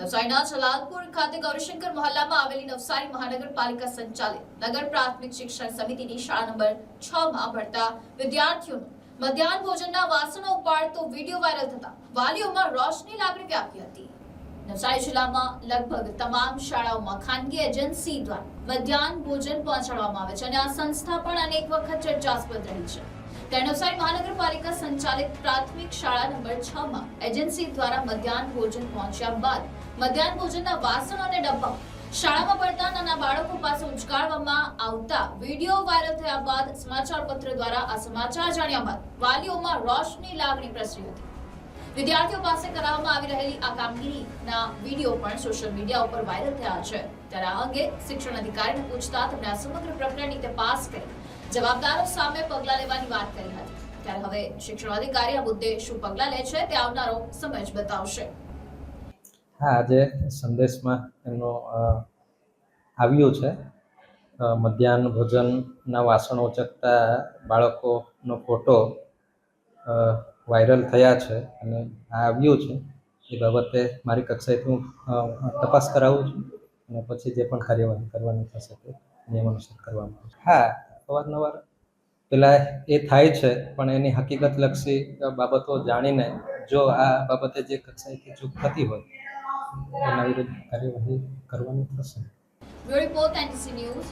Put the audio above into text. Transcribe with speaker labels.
Speaker 1: નવસારીના જલાલપુર ખાતે ગૌરીશંકર મહોલ્લામાં આવેલી નવસારી મહાનગરપાલિકા સંચાલિત નગર પ્રાથમિક શિક્ષણ સમિતિની શાળા નંબર છ માં ભણતા વિદ્યાર્થીઓનું મધ્યાહન ભોજનના વાસણો ઉપાડતો વીડિયો વાયરલ થતા વાલીઓમાં રોશની લાગણી વ્યાપી હતી. નવસારી જિલ્લામાં લગભગ તમામ શાળાઓમાં ખાનગી એજન્સી દ્વારા મધ્યાહન ભોજન પહોંચાડવામાં આવે છે અને આ સંસ્થા પણ અનેક વખત ચર્ચાસ્પદ રહી છે. ત્યારે મહાનગરપાલિકા સંચાલિત પ્રાથમિક શાળા નંબર છ માં એજન્સી દ્વારા મધ્યાહન ભોજન પહોંચ્યા બાદ મધ્યાહન ભોજનના વાસણ અને ડબ્બા શાળામાં ભણતા નાના બાળકો પાસે ઉચકાળવામાં આવતા વીડિયો વાયરલ થયા બાદ સમાચાર પત્ર દ્વારા આ સમાચાર જાણ્યા બાદ વાલીઓમાં રોષની લાગણી પ્રસરી હતી. વિદ્યાર્થીઓ પાસે કરાવવામાં આવી રહેલી આ કામગીરીના વીડિયો પણ સોશિયલ મીડિયા ઉપર વાયરલ થયા છે. ત્યારે આ અંગે શિક્ષણ અધિકારીને પૂછતા તેમણે આ સમગ્ર પ્રકરણની તપાસ કરી. જવાબદારો સામે પગલાં લેવાની વાત કરી હતી. ત્યારે હવે શિક્ષણ અધિકારી આ મુદ્દે શું પગલાં લે છે તે આવનારો સમય જ બતાવશે.
Speaker 2: હા, આજે સંદેશમાં એમનો આવ્યો છે. મધ્યાહન ભોજનના વાસણો ઉચકતા બાળકોનો ફોટો વાયરલ થયા છે અને આ આવ્યું છે. એ બાબતે મારી કક્ષાએથી હું તપાસ કરાવું છું અને પછી જે પણ કાર્યવાહી કરવાની થશે તે નિયમ અનુસાર કરવામાં આવશે. હા અવારનવાર પેલા એ થાય છે, પણ એની હકીકતલક્ષી બાબતો જાણીને જો આ બાબતે જે કક્ષાએથી ચૂક થતી હોય, એના વિરુદ્ધ કાર્યવાહી કરવાની થશે.
Speaker 1: Report news